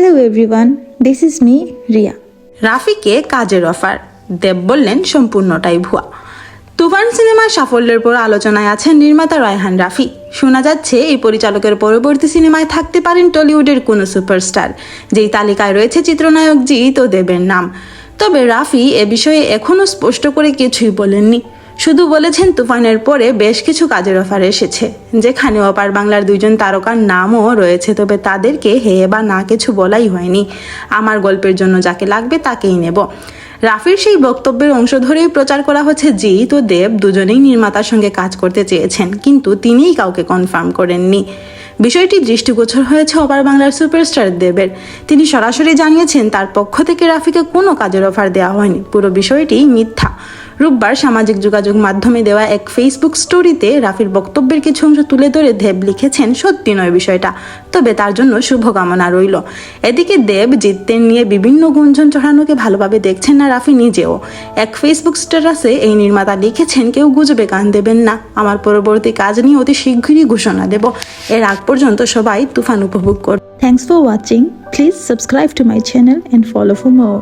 Hello everyone, this is me Riya রাফিকে কাজের offer দেব বললেন সম্পূর্ণটাই ভুয়া। তুফান সিনেমার সাফল্যের পর আলোচনায় আছেন নির্মাতা রায়হান রাফি। শোনা যাচ্ছে এই পরিচালকের পরবর্তী সিনেমায় থাকতে পারেন টলিউডের কোনো সুপারস্টার যেই তালিকায় রয়েছে চিত্রনায়ক জিৎ ও দেবের নাম। তবে রাফি এ বিষয়ে এখনও স্পষ্ট করে কিছুই বলেননি। শুধু বলেছেন তুফানের পরে বেশ কিছু কাজের অফার এসেছে, যেখানে অপার বাংলার দুইজন তারকার নামও রয়েছে, তবে তাদেরকে হে বা না কিছু বলাই হয়নি। আমার গল্পের জন্য যাকে লাগবে তাকেই নেব। রাফির সেই বক্তব্যের অংশ ধরেই প্রচার করা হচ্ছে জিৎ তো দেব দুজনেই নির্মাতার সঙ্গে কাজ করতে চেয়েছেন, কিন্তু তিনিই কাউকে কনফার্ম করেননি। বিষয়টি দৃষ্টিগোচর হয়েছে অপার বাংলার সুপারস্টার দেবের। তিনি সরাসরি জানিয়েছেন, তার পক্ষ থেকে রাফিকে কোনো কাজের অফার দেওয়া হয়নি। পুরো বিষয়টি মিথ্যা। রোববার সামাজিক যোগাযোগ মাধ্যমে দেওয়া এক ফেসবুক স্টোরিতে রাফির বক্তব্যের কিছু অংশ তুলে ধরে দেব লিখেছেন, সত্যি নয় বিষয়টা। তবে তার জন্য শুভকামনা রইল। এদিকে দেব জিততেন নিয়ে বিভিন্ন গুঞ্জন চড়ানোকে ভালোভাবে দেখছেন না রাফি নিজেও। এক ফেসবুক স্ট্যাটাসে এই নির্মাতা লিখেছেন, কেউ গুজবে কান দেবেন না। আমার পরবর্তী কাজ নিয়ে অতি শীঘ্রই ঘোষণা দেব। এর আগ পর্যন্ত সবাই তুফান উপভোগ কর। Thanks for watching please subscribe to my channel and follow for more